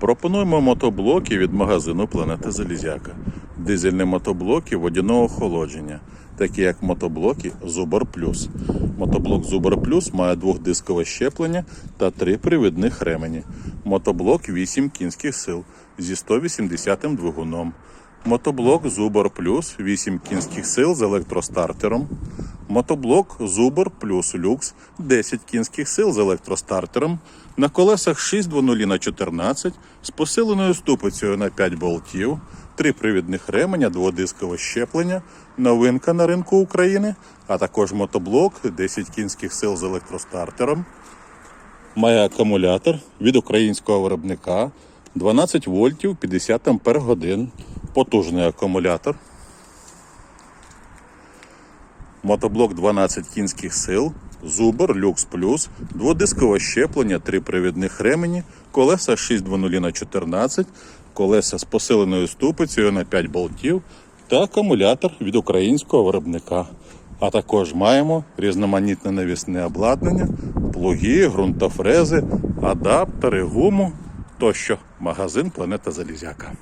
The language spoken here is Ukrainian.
Пропонуємо мотоблоки від магазину Планета Залізяка. Дизельні мотоблоки водяного охолодження, такі як мотоблоки Зубар Плюс. Мотоблок Зубар Плюс має двохдискове щеплення та три привідних ремені. Мотоблок 8 кінських сил зі 180 двигуном. Мотоблок Зубар Плюс 8 кінських сил з електростартером. Мотоблок Зубр плюс люкс 10 кінських сил з електростартером на колесах 620 на 14 з посиленою ступицею на 5 болтів, три привідних ременя, дводискове щеплення, новинка на ринку України, а також мотоблок 10 кінських сил з електростартером. Має акумулятор від українського виробника 12 вольтів 50 ампер годин. Потужний акумулятор. Мотоблок 12 кінських сил, Зубр, Люкс Плюс, дводискове щеплення, три привідних ремені, колеса 620 на 14, колеса з посиленою ступицею на 5 болтів та акумулятор від українського виробника. А також маємо різноманітне навісне обладнання, плуги, ґрунтофрези, адаптери, гуму тощо. Магазин Планета Залізяка.